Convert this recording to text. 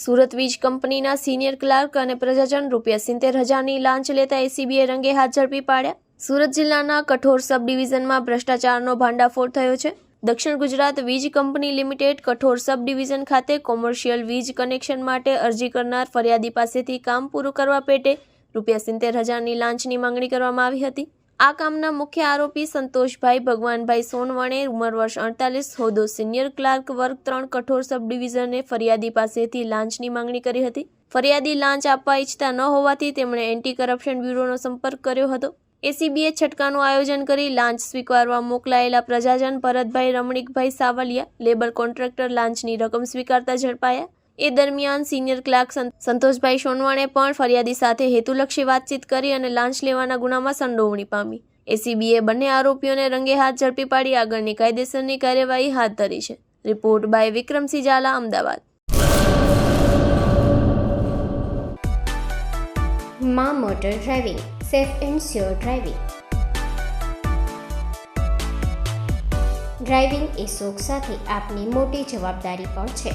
સુરત વીજ કંપનીના senior clerk અને પ્રજાજન રૂપિયા સિત્તેર હજારની લાંચ લેતા એસીબીએ રંગે હાથ ઝડપી પાડ્યા. સુરત જિલ્લાના કઠોર સબ ડિવિઝનમાં ભ્રષ્ટાચારનો ભાંડાફોડ થયો છે. દક્ષિણ ગુજરાત વીજ company limited Kathor sub division ખાતે કોમર્શિયલ વીજ કનેક્શન માટે અરજી કરનાર ફરિયાદી પાસેથી કામ પૂરું કરવા પેટે રૂપિયા સિત્તેર હજારની લાંચની માંગણી કરવામાં આવી હતી. આ કામના મુખ્ય આરોપી સંતોષભાઈ ભગવાનભાઈ સોનવણે ઉંમર વર્ષ અડતાલીસ, હોદ્દો સિનિયર ક્લાર્ક વર્ગ ત્રણ, કઠોર સબ ડિવિઝને ફરિયાદી પાસેથી લાંચની માંગણી કરી હતી. ફરિયાદી લાંચ આપવા ઈચ્છતા ન હોવાથી તેમણે એન્ટી કરપ્શન બ્યુરોનો સંપર્ક કર્યો હતો. એસીબીએ છટકાનું આયોજન કરી લાંચ સ્વીકારવા મોકલાયેલા પ્રજાજન ભરતભાઈ રમણીકભાઈ સાવલિયા લેબર કોન્ટ્રાક્ટર લાંચની રકમ સ્વીકારતા ઝડપાયા. એ દરમિયાન સિનિયર ક્લાર્ક સંતોષભાઈ સોનવાણે પણ ફરિયાદી સાથે હેતુલક્ષી વાતચીત કરી અને લાંચ લેવાના ગુનામાં સંડોવણી પામી. એસીબીએ બંને આરોપીઓને રંગે હાથ ઝડપી પાડી આગળની કાયદેસરની કાર્યવાહી હાથ ધરી છે. Report by Vikramsinh Zala, Ahmedabad. મા motor driving, safe and sure driving. Driving એ શોખ સાથે આપની મોટી જવાબદારી પણ છે.